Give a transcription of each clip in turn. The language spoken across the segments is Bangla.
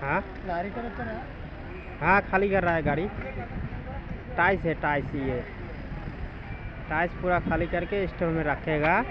हाँ? तो हाँ खाली कर रहा है गाड़ी। टाइस है टाइस ये। टाइस पूरा खाली करके स्टोर में रखेगा।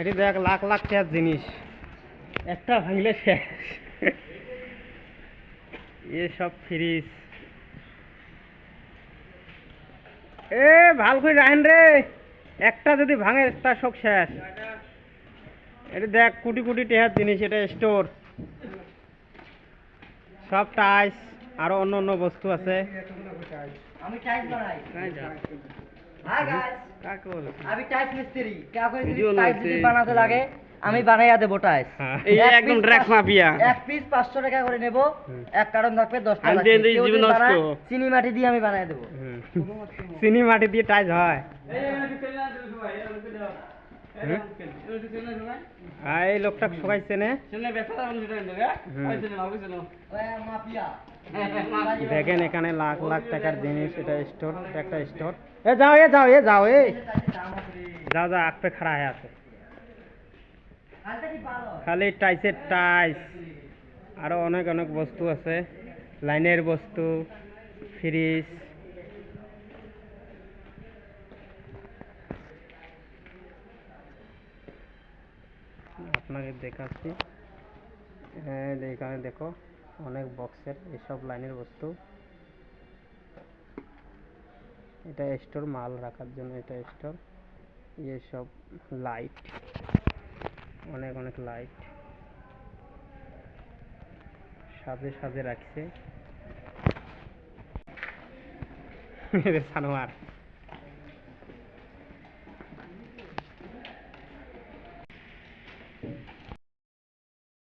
এটি দেখ লাখ লাখ টাকার জিনিস। একটা ভাঙলে শেষ। এ সব ফ্রিজ। এ ভালো করে রাখেন রে। একটা যদি ভাঙে তার সব শেষ। এটা দেখ কোটি কোটি টাকার জিনিস এটা স্টোর। সব টাইস আরও অন্য অন্য বস্তু আছে। আমি টাইলস বানাই। আমি বানাইয়া দেবো টাইস একদম এক পিস পাঁচশো টাকা করে নেব। এক কারণ থাকবে দশ টাকা চিনি মাটি দিয়ে আমি বানাই দেবো। চিনি মাটি দিয়ে টাইস হয়। আর এই লোকটা শোকাইছে নে দেখেন এখানে লাখ লাখ টাকার জিনিস এটা স্টোর একটা স্টোর। এ যাও এ যাও এ যাও এ। যাও যাও আগ পে খাড়া হয়ে আছে। খালি টাইসের টাইস। আরও অনেক অনেক বস্তু আছে। লাইনের বস্তু ফ্রিজ। আপনাকে দেখাচ্ছি। হ্যাঁ এখানে দেখো, অনেক বক্সের এসব লাইনের বস্তু। এটা স্টোর মাল রাখার জন্য এটা স্টোর ইয়ে সব লাইট অনেক অনেক লাইট সাজে সাজে রাখছে। সানোয়ার।